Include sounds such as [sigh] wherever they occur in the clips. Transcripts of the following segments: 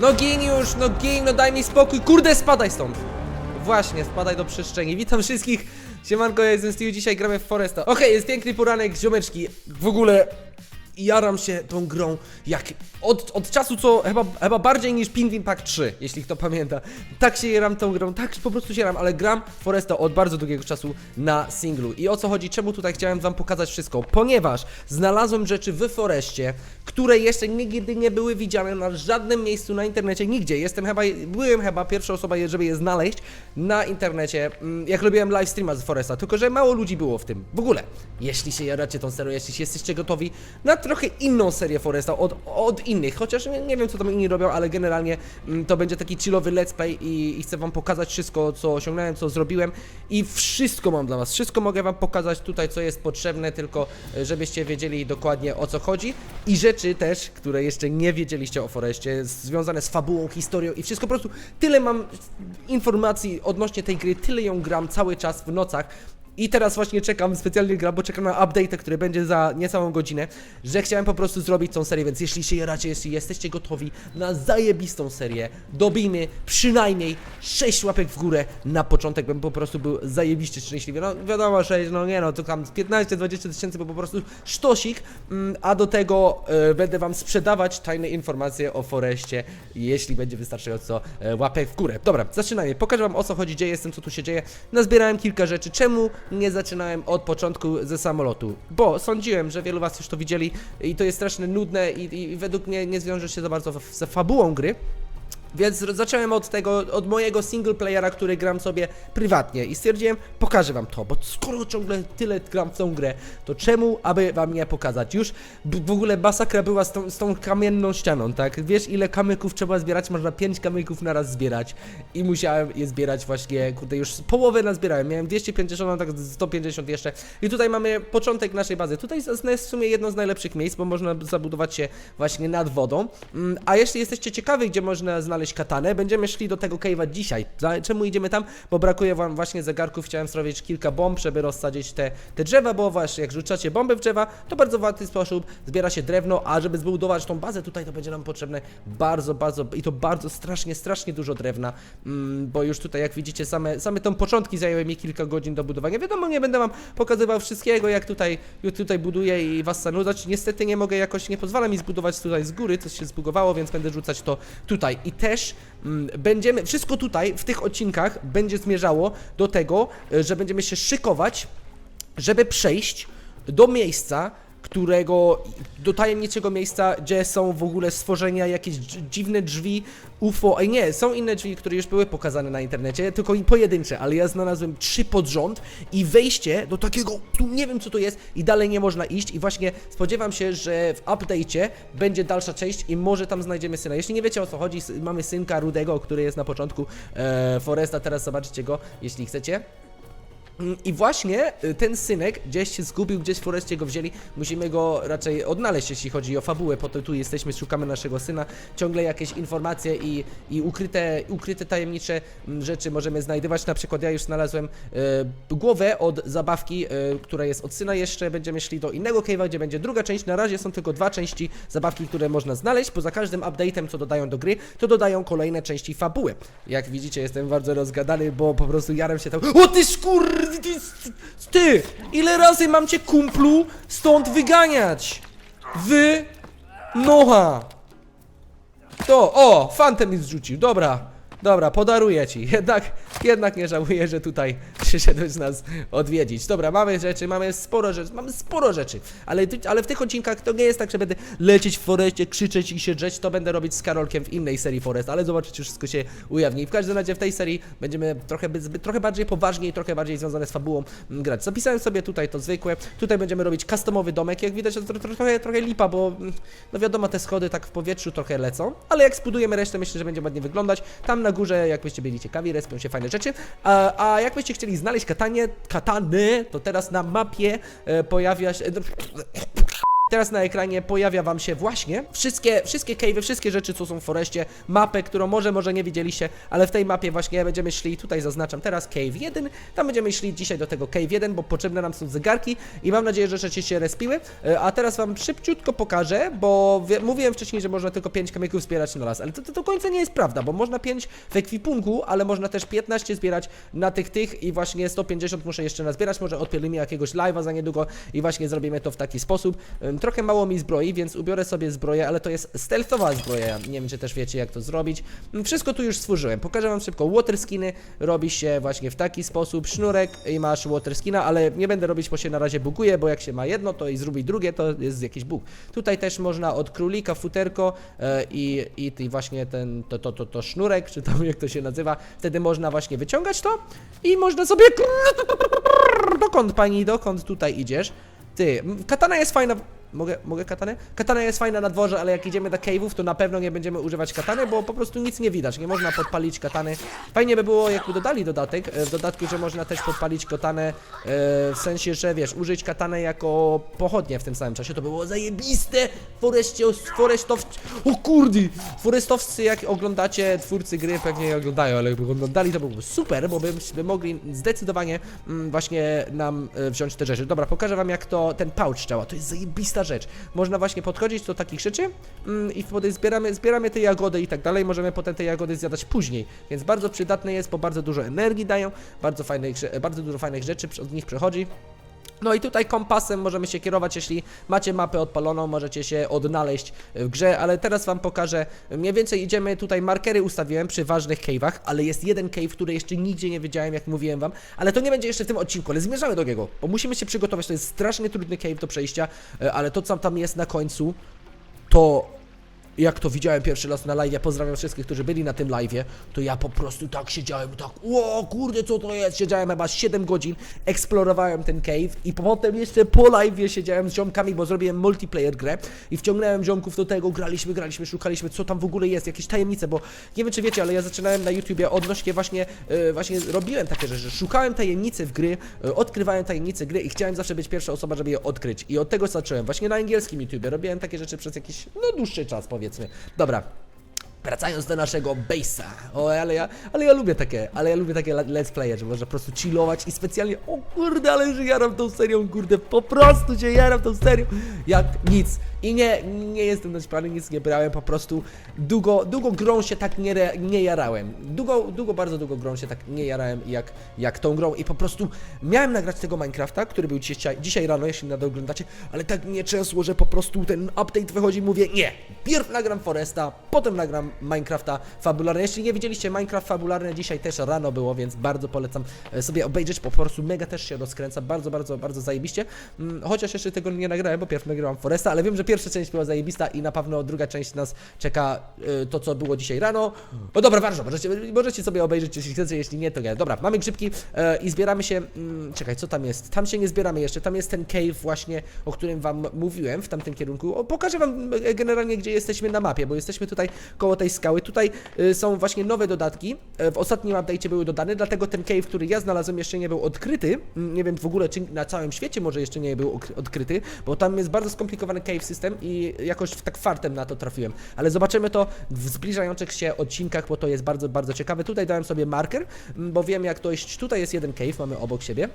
No gin już, no gin, no daj mi spokój, kurde spadaj stąd! Właśnie, spadaj do przestrzeni. Witam wszystkich, siemanko, ja jestem Steve, dzisiaj gramy w Foresta. Okej, jest piękny poranek, ziomeczki, w ogóle jaram się tą grą jak od, od czasu co, chyba, chyba bardziej niż Penguin Pack 3, jeśli kto pamięta. Tak się jaram tą grą, tak po prostu się jaram, ale gram Foresta od bardzo długiego czasu na singlu. I o co chodzi, czemu tutaj chciałem wam pokazać wszystko? Ponieważ znalazłem rzeczy w Forestie, które jeszcze nigdy nie były widziane na żadnym miejscu na internecie, nigdzie. Jestem chyba, byłem chyba pierwsza osoba, żeby je znaleźć na internecie, mm, jak robiłem live streama z Foresta, tylko że mało ludzi było w tym. W ogóle, jeśli się jaracie tą serię, jeśli jesteście gotowi na trochę inną serię Foresta od, od innych, chociaż nie, nie wiem co tam inni robią, ale generalnie mm, to będzie taki chillowy let's play i, i chcę wam pokazać wszystko, co osiągnąłem, co zrobiłem i wszystko mam dla was, wszystko mogę wam pokazać tutaj, co jest potrzebne, tylko e, żebyście wiedzieli dokładnie o co chodzi. I rzeczy też, które jeszcze nie wiedzieliście o Forestie, związane z fabułą, historią i wszystko, po prostu tyle mam informacji odnośnie tej gry, tyle ją gram cały czas w nocach, i teraz właśnie czekam, specjalnie gram, bo czekam na update, który będzie za niecałą godzinę, że chciałem po prostu zrobić tą serię, więc jeśli się jaracie, jeśli jesteście gotowi na zajebistą serię, dobijmy przynajmniej 6 łapek w górę na początek, bym po prostu był zajebiście szczęśliwy. No wiadomo, że no nie no, to tam 15-20 tysięcy, bo po prostu sztosik, mm, a do tego e, będę wam sprzedawać tajne informacje o Foreście, jeśli będzie wystarczająco e, łapek w górę. Dobra, zaczynajmy, pokażę wam o co chodzi, gdzie jestem, co tu się dzieje. Nazbierałem kilka rzeczy, czemu nie zaczynałem od początku ze samolotu, bo sądziłem, że wielu was już to widzieli i to jest strasznie nudne i, i według mnie nie zwiąże się za bardzo w- z fabułą gry. Więc zacząłem od tego, od mojego single playera, który gram sobie prywatnie i stwierdziłem, pokażę wam to, bo skoro ciągle tyle gram w tą grę, to czemu, aby wam nie pokazać? Już w ogóle masakra była z tą, z tą kamienną ścianą, tak? Wiesz ile kamyków trzeba zbierać? Można 5 kamyków na raz zbierać i musiałem je zbierać właśnie, kurde, już połowę nazbierałem, miałem 250, a tak z 150 jeszcze i tutaj mamy początek naszej bazy. Tutaj jest w sumie jedno z najlepszych miejsc, bo można zabudować się właśnie nad wodą, Mm, a jeśli jesteście ciekawi, gdzie można znaleźć katanę, będziemy szli do tego cave'a dzisiaj. Czemu idziemy tam? Bo brakuje wam właśnie zegarków, chciałem zrobić kilka bomb, żeby rozsadzić te, te drzewa, bo właśnie jak rzucacie bomby w drzewa, to bardzo w łatwy sposób zbiera się drewno, a żeby zbudować tą bazę tutaj, to będzie nam potrzebne bardzo, bardzo i to bardzo strasznie, strasznie dużo drewna, mm, bo już tutaj jak widzicie same, same tą początki zajęły mi kilka godzin do budowania. Wiadomo, nie będę wam pokazywał wszystkiego, jak tutaj, jak tutaj buduję i was zanudzać. Niestety nie mogę jakoś, nie pozwala mi zbudować tutaj z góry, coś się zbugowało, więc będę rzucać to tutaj. I też mm, będziemy, wszystko tutaj w tych odcinkach będzie zmierzało do tego, e, że będziemy się szykować, żeby przejść do miejsca, którego, do tajemniczego miejsca, gdzie są w ogóle stworzenia, jakieś dziwne drzwi, UFO, Ej, nie, są inne drzwi, które już były pokazane na internecie, tylko i pojedyncze, ale ja znalazłem trzy pod rząd i wejście do takiego, tu nie wiem co to jest i dalej nie można iść i właśnie spodziewam się, że w update'cie będzie dalsza część i może tam znajdziemy syna. Jeśli nie wiecie o co chodzi, mamy synka Rudego, który jest na początku e, Foresta, teraz zobaczycie go, jeśli chcecie. I właśnie y, ten synek gdzieś się zgubił, gdzieś w foreście go wzięli. Musimy go raczej odnaleźć, jeśli chodzi o fabułę. Po to tu jesteśmy, szukamy naszego syna. Ciągle jakieś informacje i, i ukryte, ukryte tajemnicze mm, rzeczy możemy znajdywać. Na przykład ja już znalazłem e, głowę od zabawki, e, która jest od syna. Jeszcze będziemy szli do innego cave'a, gdzie będzie druga część. Na razie są tylko dwa części zabawki, które można znaleźć. Poza każdym update'em, co dodają do gry, to dodają kolejne części fabuły. Jak widzicie, jestem bardzo rozgadany, bo po prostu jaram się tam. O ty szkur... Ty! Ile razy mam cię kumplu stąd wyganiać? Wy... Noha! To, o, fantem mi zrzucił, dobra, dobra, podaruję ci. [laughs] Jednak, jednak nie żałuję, że tutaj [laughs] przyszedłeś nas odwiedzić. Dobra, mamy rzeczy, mamy sporo rzeczy, mamy sporo rzeczy, ale, ale w tych odcinkach to nie jest tak, że będę lecieć w foreście, krzyczeć i się drzeć, to będę robić z Karolkiem w innej serii Forest, ale zobaczycie, wszystko się ujawni. W każdym razie w tej serii będziemy trochę, trochę bardziej poważniej, trochę bardziej związane z fabułą mm, grać. Zapisałem sobie tutaj to zwykłe, tutaj będziemy robić customowy domek, jak widać to tro- tro- trochę, trochę lipa, bo mm, no wiadomo, te schody tak w powietrzu trochę lecą, ale jak zbudujemy resztę, myślę, że będzie ładnie wyglądać. Tam na górze, jakbyście byli ciekawi, respią się fajne rzeczy. A, a jakbyście chcieli znaleźć katanie, katany, to teraz na mapie e, pojawia się... Teraz na ekranie pojawia wam się właśnie wszystkie, wszystkie cave'y, wszystkie rzeczy, co są w Foreście, mapę, którą może, może nie widzieliście, ale w tej mapie właśnie będziemy szli, tutaj zaznaczam teraz Cave 1, tam będziemy szli dzisiaj do tego Cave 1, bo potrzebne nam są zegarki i mam nadzieję, że rzeczy się respiły, E, a teraz wam szybciutko pokażę, bo mówiłem wcześniej, że można tylko 5 kamyków zbierać na raz, ale to, to do końca nie jest prawda, bo można 5 w ekwipunku, ale można też 15 zbierać na tych, tych i właśnie 150 muszę jeszcze nazbierać, może odpielimy jakiegoś live'a za niedługo i właśnie zrobimy to w taki sposób. Trochę mało mi zbroi, więc ubiorę sobie zbroję, ale to jest stealthowa zbroja, nie wiem czy też wiecie jak to zrobić. Ym, Wszystko tu już stworzyłem, pokażę wam szybko. Water skiny robi się właśnie w taki sposób, sznurek i masz water skina, ale nie będę robić, bo się na razie buguje, bo jak się ma jedno, to i zrób i drugie, to jest jakiś bug. Tutaj też można od królika futerko e, i, i, i właśnie ten, to, to, to, to sznurek, czy tam jak to się nazywa, wtedy można właśnie wyciągać to i można sobie... Dokąd pani, dokąd tutaj idziesz? Ty, katana jest fajna. Mogę, mogę katanę? Katana jest fajna na dworze, ale jak idziemy do cave'ów, to na pewno nie będziemy używać katany, bo po prostu nic nie widać. Nie można podpalić katany. Fajnie by było, jakby dodali dodatek. e, W dodatku, że można też podpalić katanę e, w sensie, że wiesz, użyć katanę jako pochodnie w tym samym czasie. To by było zajebiste! Foreście, forestow... O kurdi! Forestowcy, jak oglądacie, twórcy gry pewnie nie oglądają, ale jakby oglądali, to byłoby super, bo by, by mogli zdecydowanie mm, właśnie nam e, wziąć te rzeczy. Dobra, pokażę wam jak to, ten pouch działa. To jest zajebista rzecz. Można właśnie podchodzić do takich rzeczy mm, i wtedy zbieramy, zbieramy te jagody i tak dalej. Możemy potem te jagody zjadać później, więc bardzo przydatne jest, bo bardzo dużo energii dają, bardzo, fajnych, bardzo dużo fajnych rzeczy od nich przechodzi. No i tutaj kompasem możemy się kierować, jeśli macie mapę odpaloną, możecie się odnaleźć w grze, ale teraz wam pokażę, mniej więcej idziemy, tutaj markery ustawiłem przy ważnych cave'ach, ale jest jeden cave, który jeszcze nigdzie nie wiedziałem, jak mówiłem wam, ale to nie będzie jeszcze w tym odcinku, ale zmierzamy do niego, bo musimy się przygotować, to jest strasznie trudny cave do przejścia, e, ale to co tam jest na końcu, to jak to widziałem pierwszy raz na live, pozdrawiam wszystkich, którzy byli na tym live'ie, to ja po prostu tak siedziałem, tak, o kurde, co to jest? Siedziałem chyba 7 godzin, eksplorowałem ten cave i potem jeszcze po live'ie siedziałem z ziomkami, bo zrobiłem multiplayer grę i wciągnąłem ziomków do tego, graliśmy, graliśmy, szukaliśmy, co tam w ogóle jest, jakieś tajemnice, bo nie wiem, czy wiecie, ale ja zaczynałem na YouTubie odnośnie właśnie, e, właśnie robiłem takie rzeczy, szukałem tajemnicy w gry, e, odkrywałem tajemnice gry i chciałem zawsze być pierwsza osoba, żeby je odkryć i od tego zacząłem, właśnie na angielskim YouTubie, robiłem takie rzeczy przez jakiś, no dłuższy czas powiedzmy. Dobra, Wracając do naszego base'a. O, ale ja, ale ja lubię takie, ale ja lubię takie le- let's playe, że można po prostu chillować i specjalnie, o kurde, ale że jaram tą serią, kurde, po prostu się jaram tą serią, jak nic. I nie, nie jestem naćpany, nic nie brałem, po prostu długo, długo grą się tak nie, nie jarałem. Długo, długo, bardzo długo grą się tak nie jarałem jak, jak tą grą i po prostu miałem nagrać tego Minecrafta, który był dzisiaj, dzisiaj rano, jeśli nadal oglądacie, ale tak mnie trzęsło, że po prostu ten update wychodzi, mówię, nie, pierw nagram Foresta, potem nagram Minecrafta fabularne. Jeśli nie widzieliście Minecraft fabularne, dzisiaj też rano było, więc bardzo polecam e, sobie obejrzeć, po prostu mega też się rozkręca, bardzo, bardzo, bardzo zajebiście. Mm, Chociaż jeszcze tego nie nagrałem, bo pierw nagrałam Foresta, ale wiem, że pierwsza część była zajebista i na pewno druga część nas czeka e, to, co było dzisiaj rano. No dobra, ważne, możecie, możecie sobie obejrzeć, jeśli chcecie, jeśli nie, to nie. Dobra, mamy grzybki e, i zbieramy się, mm, czekaj, co tam jest? Tam się nie zbieramy jeszcze, tam jest ten cave właśnie, o którym wam mówiłem w tamtym kierunku. O, pokażę wam e, generalnie, gdzie jesteśmy na mapie, bo jesteśmy tutaj koło tej skały. Tutaj y, są właśnie nowe dodatki. E, W ostatnim update'cie były dodane, dlatego ten cave, który ja znalazłem, jeszcze nie był odkryty. Mm, Nie wiem w ogóle, czy na całym świecie może jeszcze nie był odkryty, bo tam jest bardzo skomplikowany cave system i jakoś tak fartem na to trafiłem. Ale zobaczymy to w zbliżających się odcinkach, bo to jest bardzo, bardzo ciekawe. Tutaj dałem sobie marker, bo wiem jak dojść. Tutaj jest jeden cave, mamy obok siebie.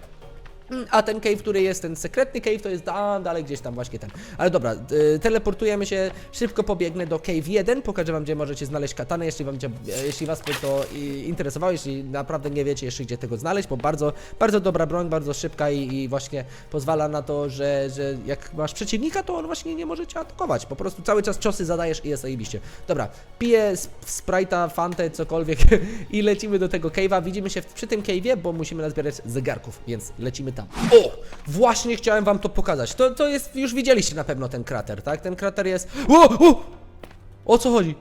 A ten cave, który jest, ten sekretny cave, to jest da, dalej gdzieś tam właśnie ten. Ale dobra, y, teleportujemy się, szybko pobiegnę do cave 1, pokażę wam, gdzie możecie znaleźć katanę, jeśli wam, jeśli was to interesowało, jeśli naprawdę nie wiecie jeszcze, gdzie tego znaleźć, bo bardzo, bardzo dobra broń, bardzo szybka i, i właśnie pozwala na to, że, że jak masz przeciwnika, to on właśnie nie może cię atakować, po prostu cały czas ciosy zadajesz i jest zajebiście. Dobra, piję sp- Sprite'a, Fantę, cokolwiek [laughs] i lecimy do tego cave'a, widzimy się przy tym cave'ie, bo musimy nazbierać zegarków, więc lecimy tam. O! Właśnie chciałem wam to pokazać. To, to jest, już widzieliście na pewno ten krater, tak? Ten krater jest... O! O! O co chodzi?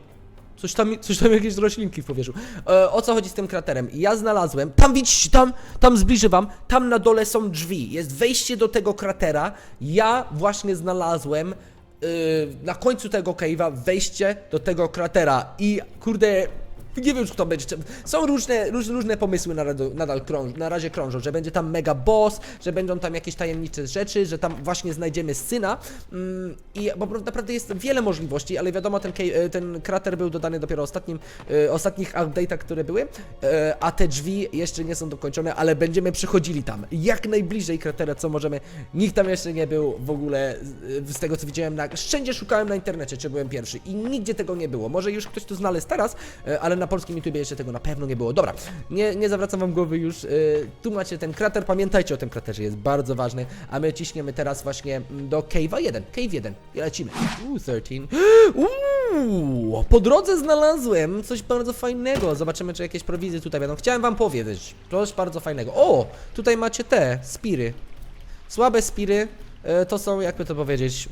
Coś tam, coś tam jakieś roślinki w powietrzu. E, o co chodzi z tym kraterem? Ja znalazłem, tam widzicie, tam, tam zbliżę wam, tam na dole są drzwi, jest wejście do tego kratera. Ja właśnie znalazłem yy, na końcu tego cave'a wejście do tego kratera i kurde, Nie wiem już kto będzie. Są różne, róż, różne pomysły na, nadal krąż, na razie krążą, że będzie tam mega boss, że będą tam jakieś tajemnicze rzeczy, że tam właśnie znajdziemy syna. Mm, I bo naprawdę jest wiele możliwości, ale wiadomo, ten, e, ten krater był dodany dopiero ostatnim, e, ostatnich update'ach, które były, e, a te drzwi jeszcze nie są dokończone, ale będziemy przechodzili tam jak najbliżej kratera, co możemy. Nikt tam jeszcze nie był w ogóle, z, tego co widziałem, na, wszędzie szukałem na internecie, czy byłem pierwszy i nigdzie tego nie było. Może już ktoś to znalazł teraz, ale na polskim YouTubie jeszcze tego na pewno nie było. Dobra, nie, nie zawracam wam głowy już. e, Tu macie ten krater, pamiętajcie o tym kraterze, jest bardzo ważny, a my ciśniemy teraz właśnie do Cave'a 1. Cave 1. I lecimy. Uuu, 13. [gasps] Uuu, po drodze znalazłem coś bardzo fajnego. Zobaczymy, czy jakieś prowizje tutaj będą. Chciałem wam powiedzieć, coś bardzo fajnego. O, tutaj macie te, spiry. Słabe spiry to są, jakby to powiedzieć,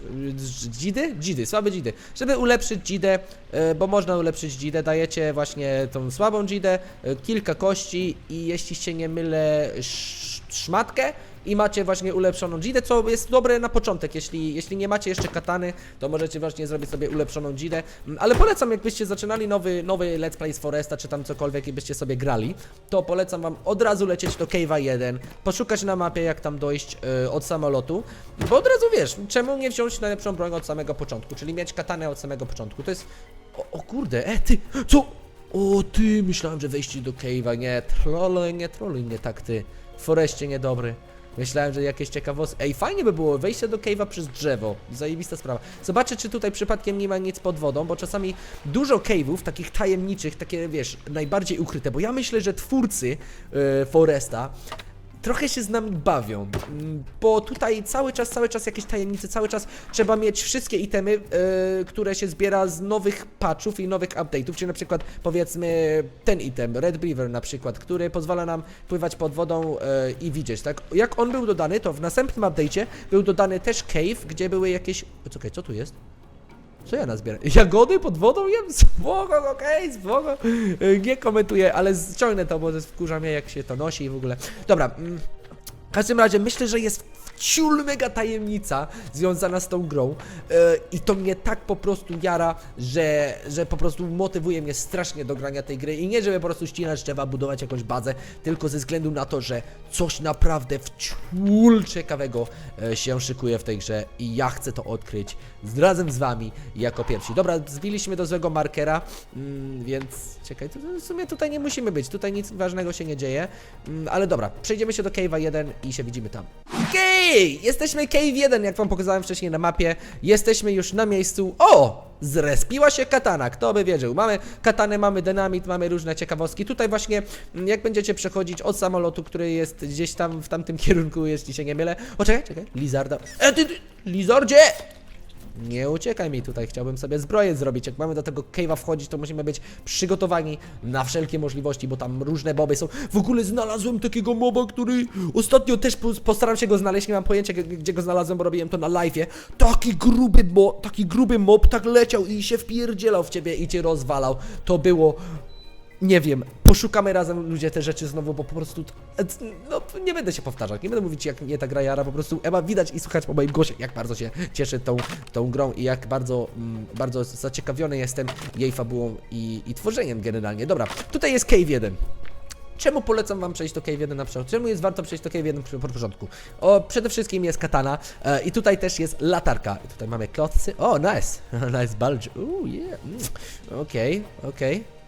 dzidy? Dzidy, słabe dzidy. Żeby ulepszyć dzidę, e, bo można ulepszyć dzidę, dajecie właśnie tą słabą dzidę, e, kilka kości i jeśli się nie mylę, sz szmatkę i macie właśnie ulepszoną dzidę, co jest dobre na początek. Jeśli, jeśli nie macie jeszcze katany, to możecie właśnie zrobić sobie ulepszoną dzidę. Mm, Ale polecam, jakbyście zaczynali nowy, nowy Let's Play z Foresta, czy tam cokolwiek i byście sobie grali, to polecam wam od razu lecieć do Cave'a 1, poszukać na mapie, jak tam dojść e, od samolotu, bo od razu wiesz, czemu nie wziąć najlepszą broń od samego początku, czyli mieć katanę od samego początku. To jest... O, o kurde, e, ty, co? O ty, myślałem, że wejście do Cave'a, nie, trolluj, nie trolluj mnie tak, ty. W Foreście niedobry. Myślałem, że jakieś ciekawostki. Ej, fajnie by było wejście do cave'a przez drzewo. Zajebista sprawa. Zobaczę, czy tutaj przypadkiem nie ma nic pod wodą, bo czasami dużo cave'ów, takich tajemniczych, takie wiesz, najbardziej ukryte, bo ja myślę, że twórcy e, Foresta trochę się z nami bawią, mm, bo tutaj cały czas, cały czas jakieś tajemnice, cały czas trzeba mieć wszystkie itemy, e, które się zbiera z nowych patchów i nowych update'ów, czyli na przykład powiedzmy ten item, Red Beaver na przykład, który pozwala nam pływać pod wodą e, i widzieć, tak? Jak on był dodany, to w następnym update'cie był dodany też cave, gdzie były jakieś... Czekaj, co tu jest? Co ja nazbieram? Jagody pod wodą jem? [laughs] Spoko, okej, spoko. Y, Nie komentuję, ale ściągnę to, bo wkurza mnie jak się to nosi i w ogóle. Dobra, mm, w każdym razie myślę, że jest ciul mega tajemnica związana z tą grą e, i to mnie tak po prostu jara, że, że po prostu motywuje mnie strasznie do grania tej gry i nie żeby po prostu ścinać drzewa, budować jakąś bazę, tylko ze względu na to, że coś naprawdę w ciul ciekawego e, się szykuje w tej grze i ja chcę to odkryć razem z wami jako pierwsi. Dobra, zbiliśmy do złego markera, mm, więc czekaj, w sumie tutaj nie musimy być, tutaj nic ważnego się nie dzieje, mm, ale dobra, przejdziemy się do Cave'a 1 i się widzimy tam. Okej, jesteśmy Cave 1, jak wam pokazałem wcześniej na mapie, jesteśmy już na miejscu, o! Zrespiła się katana, kto by wiedział. Mamy katanę, mamy dynamit, mamy różne ciekawostki. Tutaj właśnie, mm, jak będziecie przechodzić od samolotu, który jest gdzieś tam w tamtym [laughs] kierunku, jeśli się nie mylę. O, czekaj, czekaj, Lizarda. E, ty, ty, Lizardzie! Nie uciekaj mi tutaj, chciałbym sobie zbroję zrobić. Jak mamy do tego cave'a wchodzić, to musimy być przygotowani na wszelkie możliwości, bo tam różne moby są. W ogóle znalazłem takiego moba, który ostatnio też po- postaram się go znaleźć, nie mam pojęcia gdzie go znalazłem, bo robiłem to na live'ie. Taki gruby mo, taki gruby mob tak leciał i się wpierdzielał w ciebie i cię rozwalał. To było nie wiem, poszukamy razem ludzie te rzeczy znowu, bo po prostu, no nie będę się powtarzać, nie będę mówić jak mnie ta gra jara, po prostu Ema widać i słychać po moim głosie, jak bardzo się cieszę tą, tą grą i jak bardzo, mm, bardzo zaciekawiony jestem jej fabułą i, i tworzeniem generalnie. Dobra, tutaj jest Cave 1. Czemu polecam wam przejść do Cave 1 na początku? Czemu jest warto przejść do Cave 1 przy- po początku? O, przede wszystkim jest katana e, i tutaj też jest latarka. I tutaj mamy klotcy. O, nice! [laughs] nice bulge. Ooh, yeah. Mm. Okej, okej.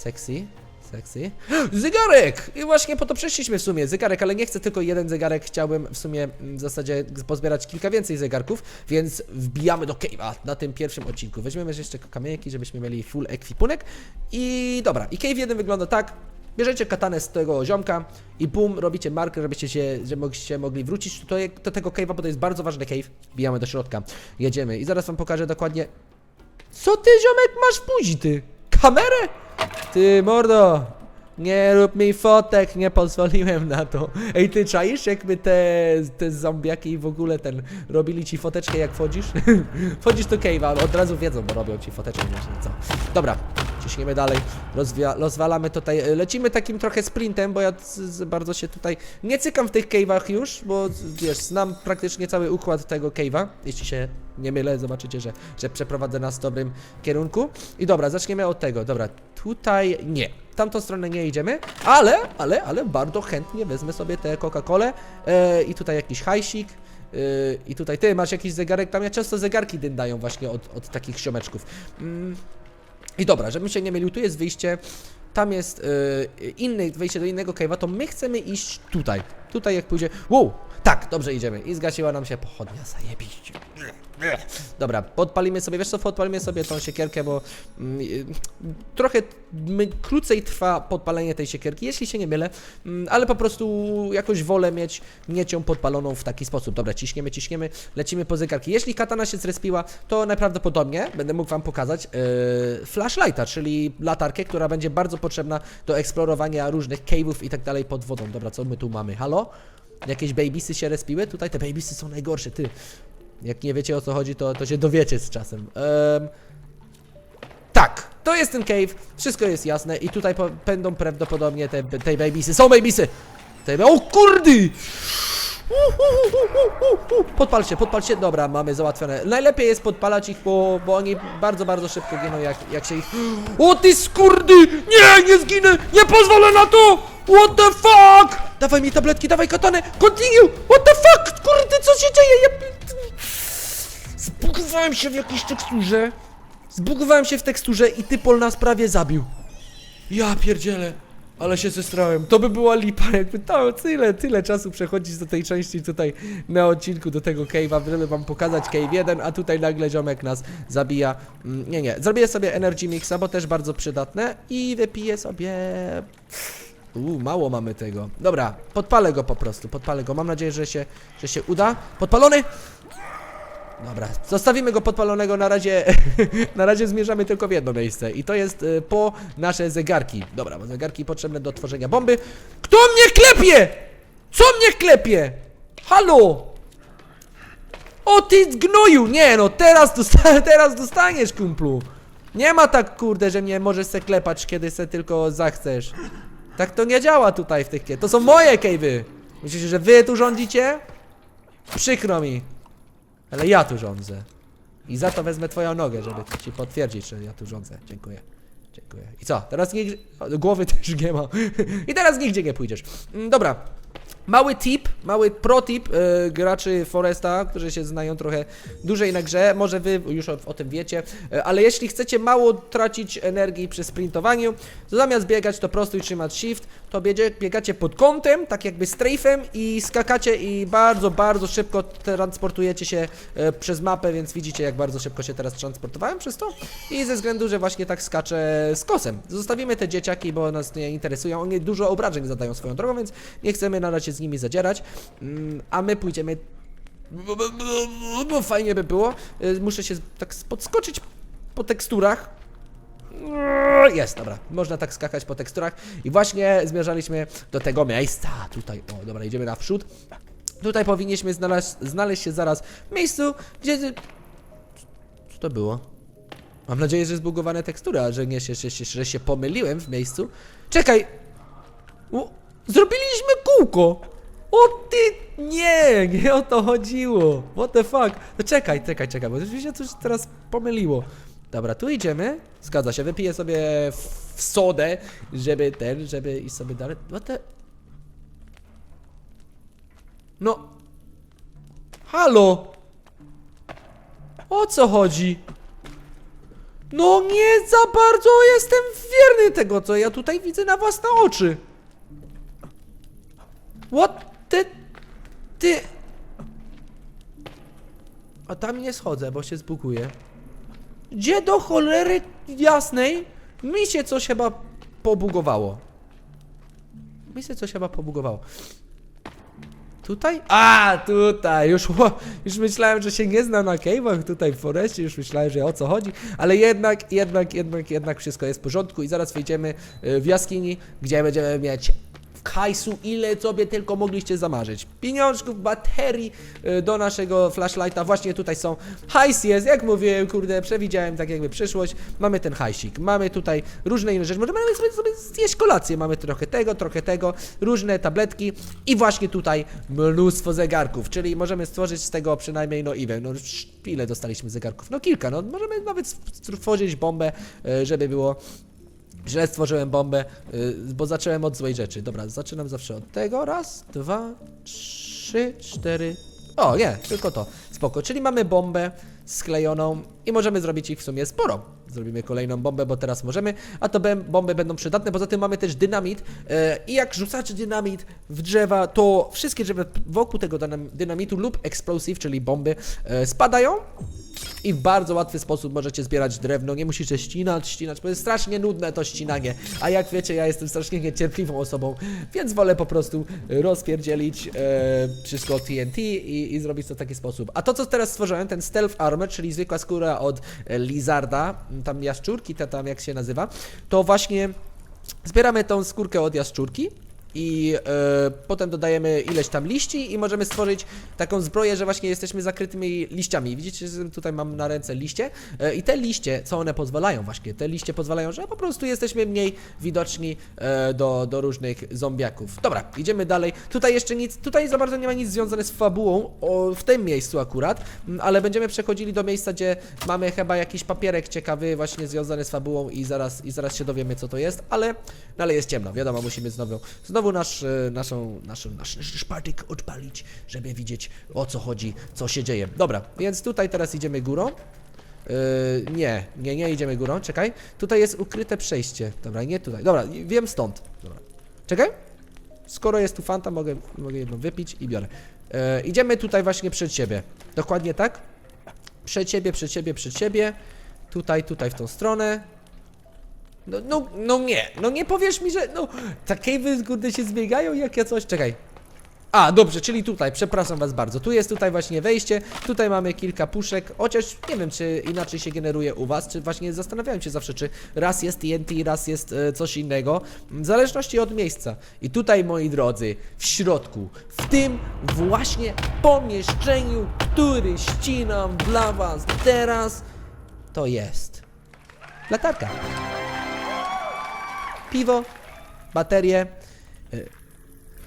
Sexy, sexy. [gasps] Zegarek! I właśnie po to przeszliśmy w sumie. Zegarek, ale nie chcę tylko jeden zegarek. Chciałbym w sumie mm, w zasadzie pozbierać kilka więcej zegarków, więc wbijamy do cave'a na tym pierwszym odcinku. Weźmiemy jeszcze kamienki, żebyśmy mieli full ekwipunek. I dobra, i cave 1 wygląda tak. Bierzecie katanę z tego ziomka i bum, robicie marker, żebyście się, żebyście mogli wrócić do, do tego cave'a, bo to jest bardzo ważny cave. Wbijamy do środka, jedziemy i zaraz wam pokażę dokładnie co ty ziomek masz buzi, ty? Kamerę? Ty mordo, nie rób mi fotek, nie pozwoliłem na to. Ej, ty czaisz jakby te, te zombiaki w ogóle ten, robili ci foteczkę jak wchodzisz? [laughs] wchodzisz do cave'a, od razu wiedzą, bo robią ci foteczkę, nie co. Dobra, ciśniemy dalej, rozwia- rozwalamy tutaj, e, lecimy takim trochę sprintem, bo ja bardzo się tutaj nie cykam w tych cave'ach już, bo wiesz, znam praktycznie cały układ tego cave'a, jeśli się nie mylę, zobaczycie, że, że przeprowadzę nas w dobrym kierunku. I dobra, zaczniemy od tego, dobra, tutaj nie, tamtą stronę nie idziemy, ale, ale, ale bardzo chętnie wezmę sobie tę Coca-Colę e, i tutaj jakiś hajsik, Yy, I tutaj ty masz jakiś zegarek, tam ja często zegarki dyndają właśnie od, od takich siomeczków. Mm. I dobra, żebym się nie mylił, tu jest wyjście, tam jest yy, wejście do innego cave'a, to my chcemy iść tutaj. Tutaj jak pójdzie. Wow! Tak, dobrze idziemy. I zgasiła nam się pochodnia, zajebiście. Dobra, podpalimy sobie, wiesz co, podpalimy sobie tą siekierkę, bo mm, y, trochę my, krócej trwa podpalenie tej siekierki, jeśli się nie mylę, mm, ale po prostu jakoś wolę mieć, mieć ją podpaloną w taki sposób. Dobra, ciśniemy, ciśniemy, lecimy po zegarki. Jeśli katana się zrespiła, to najprawdopodobniej będę mógł Wam pokazać yy, flashlighta, czyli latarkę, która będzie bardzo potrzebna do eksplorowania różnych cave'ów i tak dalej pod wodą. Dobra, co my tu mamy? Halo? Jakieś babysy się respiły? Tutaj te babysy są najgorsze, ty. Jak nie wiecie o co chodzi, to, to się dowiecie z czasem. Em, tak, to jest ten cave, wszystko jest jasne i tutaj będą prawdopodobnie te, te babysy. Są babysy! Te, o kurdy! Podpalcie, podpalcie, dobra, mamy załatwione. Najlepiej jest podpalać ich, bo, bo oni bardzo, bardzo szybko giną, jak, jak się ich... O ty skurdy! Nie, nie zginę! Nie pozwolę na to! What the fuck! Dawaj mi tabletki, dawaj katanę! Continue! What the fuck? Kurde, co się dzieje? Ja... Zbugowałem się w jakiejś teksturze. Zbugowałem się w teksturze i typol nas prawie zabił. Ja pierdzielę. Ale się zestrałem. To by była lipa, jakby to tyle, tyle czasu przechodzić do tej części tutaj na odcinku do tego cave'a, żeby wam pokazać cave 1, a tutaj nagle ziomek nas zabija. Mm, Nie, nie. Zrobię sobie energy mixa, bo też bardzo przydatne i wypiję sobie... Uuu, mało mamy tego. Dobra, podpalę go po prostu, podpalę go. Mam nadzieję, że się, że się uda. Podpalony! Dobra, zostawimy go podpalonego na razie. [laughs] na razie zmierzamy tylko w jedno miejsce i to jest y, po nasze zegarki. Dobra, bo zegarki potrzebne do tworzenia bomby. Kto mnie klepie? Co mnie klepie? Halo? O ty gnoju! Nie no, teraz, dosta [laughs] teraz dostaniesz kumplu. Nie ma tak kurde, że mnie możesz se klepać, kiedy se tylko zachcesz. Tak to nie działa tutaj w tych To są moje cave'y. Myślicie, że wy tu rządzicie? Przykro mi. Ale ja tu rządzę. I za to wezmę twoją nogę, żeby ci potwierdzić, że ja tu rządzę. Dziękuję. Dziękuję. I co? Teraz nigdzie... Głowy [laughs] też nie ma. I teraz nigdzie nie pójdziesz. Mm, Dobra. Mały tip, mały pro tip e, graczy Foresta, którzy się znają trochę dłużej na grze, może wy już o, o tym wiecie, e, ale jeśli chcecie mało tracić energii przy sprintowaniu, to zamiast biegać to prosto i trzymać shift, to biedzie, biegacie pod kątem, tak jakby strafem i skakacie i bardzo, bardzo szybko transportujecie się e, przez mapę, więc widzicie jak bardzo szybko się teraz transportowałem przez to. I ze względu, że właśnie tak skaczę z kosem. Zostawimy te dzieciaki, bo nas nie interesują, oni dużo obrażeń zadają swoją drogą, więc nie chcemy na razie z nimi zadzierać, Mm, a my pójdziemy bo, fajnie by było. Y, Muszę się tak podskoczyć po teksturach. Jest, dobra. Można tak skakać po teksturach. I właśnie zmierzaliśmy do tego miejsca. Tutaj, o, dobra, idziemy na przód. Tutaj powinniśmy znaleźć, znaleźć się zaraz w miejscu, gdzie... Co to było? Mam nadzieję, że zbugowane tekstury, a że nie się, że, się- że się pomyliłem w miejscu. Czekaj! Zrobiliśmy kółko! O ty! Nie! Nie o to chodziło! What the fuck? No czekaj, czekaj, czekaj, bo mi się coś teraz pomyliło. Dobra, tu idziemy. Zgadza się, wypiję sobie w sodę, żeby ten, żeby iść sobie dalej. What the... No... Halo! O co chodzi? No nie za bardzo jestem wierny tego, co ja tutaj widzę na własne oczy. What the... Ty... A tam nie schodzę, bo się zbuguję. Gdzie do cholery jasnej mi się coś chyba pobugowało. Mi się coś chyba pobugowało. Tutaj? A, tutaj! Już, już myślałem, że się nie zna na cave'ach tutaj w Forestie, już myślałem, że o co chodzi, ale jednak, jednak, jednak, jednak wszystko jest w porządku i zaraz wejdziemy y, w jaskini, gdzie będziemy mieć hajsu, ile sobie tylko mogliście zamarzyć. Pieniążków, baterii y, do naszego flashlighta, właśnie tutaj są. Hajs jest, jak mówiłem, kurde, przewidziałem tak jakby przyszłość. Mamy ten hajsik, mamy tutaj różne inne rzeczy, możemy sobie, sobie zjeść kolację, mamy trochę tego, trochę tego, różne tabletki i właśnie tutaj mnóstwo zegarków, czyli możemy stworzyć z tego przynajmniej, no ile, no ile dostaliśmy zegarków? No kilka, no możemy nawet stworzyć bombę, y, żeby było Źle stworzyłem bombę, y, bo zacząłem od złej rzeczy. Dobra, zaczynam zawsze od tego. Raz, dwa, trzy, cztery. O, nie, tylko to. Spoko. Czyli mamy bombę sklejoną i możemy zrobić ich w sumie sporo. Zrobimy kolejną bombę, bo teraz możemy, a to bomby będą przydatne. Poza tym mamy też dynamit e, i jak rzucacie dynamit w drzewa, to wszystkie drzewa wokół tego dynam- dynamitu lub explosive, czyli bomby, e, spadają i w bardzo łatwy sposób możecie zbierać drewno, nie musicie ścinać, ścinać, bo jest strasznie nudne to ścinanie, a jak wiecie, ja jestem strasznie niecierpliwą osobą, więc wolę po prostu rozpierdzielić e, wszystko TNT i, i zrobić to w taki sposób. A to, co teraz stworzyłem, ten stealth armor, czyli zwykła skóra od e, lizarda, tam jaszczurki, ta tam jak się nazywa, to właśnie zbieramy tą skórkę od jaszczurki, i e, potem dodajemy ileś tam liści i możemy stworzyć taką zbroję, że właśnie jesteśmy zakrytymi liściami. Widzicie, że tutaj mam na ręce liście e, i te liście, co one pozwalają właśnie? Te liście pozwalają, że po prostu jesteśmy mniej widoczni e, do, do różnych zombiaków. Dobra, idziemy dalej. Tutaj jeszcze nic, tutaj za bardzo nie ma nic związane z fabułą, o, w tym miejscu akurat, m, ale będziemy przechodzili do miejsca, gdzie mamy chyba jakiś papierek ciekawy właśnie związany z fabułą i zaraz, i zaraz się dowiemy co to jest, ale, no, ale jest ciemno, wiadomo, musimy znowu, znowu nasz, e, naszą, naszą, nasz odpalić, żeby widzieć o co chodzi, co się dzieje. Dobra, więc tutaj teraz idziemy górą. Yy, nie, nie, nie idziemy górą, czekaj. Tutaj jest ukryte przejście. Dobra, nie tutaj. Dobra, wiem stąd. Dobra. Czekaj. Skoro jest tu fanta, mogę, mogę jedną wypić i biorę. Yy, idziemy tutaj właśnie przed siebie. Dokładnie tak? Przed siebie, przed siebie, przed siebie. Tutaj, tutaj w tą stronę. No, no, no nie, no nie powiesz mi, że no, takie wy kurde się zbiegają jak ja coś, czekaj. A, dobrze, czyli tutaj, przepraszam was bardzo. Tu jest tutaj właśnie wejście, tutaj mamy kilka puszek, chociaż nie wiem, czy inaczej się generuje u was, czy właśnie zastanawiałem się zawsze, czy raz jest TNT, raz jest e, coś innego, w zależności od miejsca. I tutaj, moi drodzy, w środku, w tym właśnie pomieszczeniu, który ścinam dla was teraz, to jest latarka piwo, baterie. y,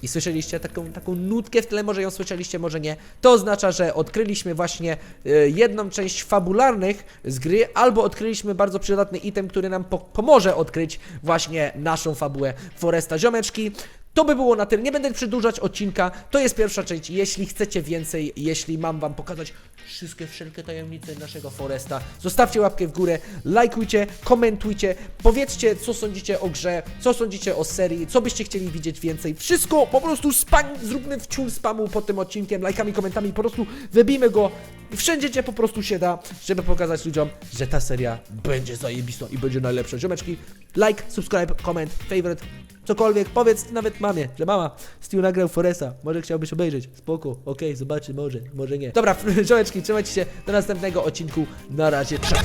I słyszeliście taką, taką nutkę w tle, może ją słyszeliście, może nie. To oznacza, że odkryliśmy właśnie y, jedną część fabularnych z gry, albo odkryliśmy bardzo przydatny item, który nam po pomoże odkryć właśnie naszą fabułę Foresta Ziomeczki. To by było na tyle. Nie będę przedłużać odcinka. To jest pierwsza część. Jeśli chcecie więcej, jeśli mam wam pokazać wszystkie wszelkie tajemnice naszego Foresta, zostawcie łapkę w górę, lajkujcie, komentujcie, powiedzcie co sądzicie o grze, co sądzicie o serii, co byście chcieli widzieć więcej. Wszystko po prostu spam, zróbmy wciul spamu pod tym odcinkiem, lajkami, komentami, po prostu wybijmy go wszędzie gdzie po prostu się da, żeby pokazać ludziom, że ta seria będzie zajebistą i będzie najlepsza. Ziomeczki, like, subscribe, comment, favorite, cokolwiek, powiedz nawet mamie, że mama, Stu nagrał Foresta, może chciałbyś obejrzeć, spoko, okej, zobaczy, może, może nie. Dobra, [laughs] ziomeczki, trzymajcie się, do następnego odcinku, na razie, cześć!